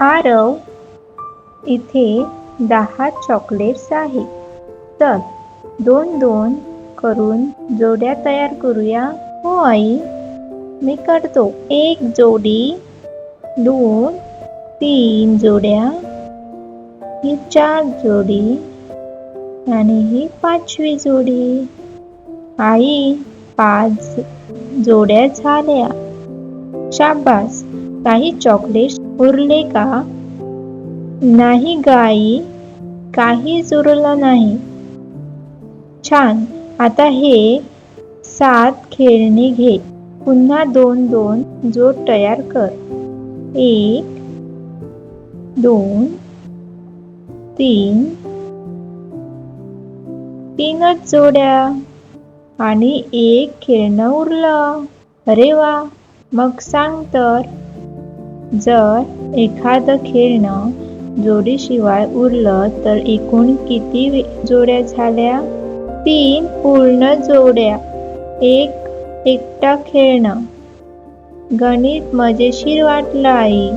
आरव इथे दहा चॉकलेट्स आहे तर दोन दोन करून जोड्या तयार करूया. हो आई. मी करतो. एक जोडी दोन तीन जोड्या. ही चार जोडी आणि ही पाचवी जोडी. आई पाच जोड्या झाल्या. शाबास. काही चॉकलेट्स उरले का? नाही गाई काही चुरला नाही. छान आता हे सात खेळणी घे. पुन्हा दोन दोन जोड तयार कर. एक दोन तीन तीनच जोड्या. आणि एक खेळणं उरलं. अरे वा मग सांग तर. जर एखादं खेळणं जोडीशिवाय उरलं तर एकूण किती जोड्या झाल्या? तीन पूर्ण जोड्या. एक एकटा खेळणं. गणित मजेशीर वाटलं आई.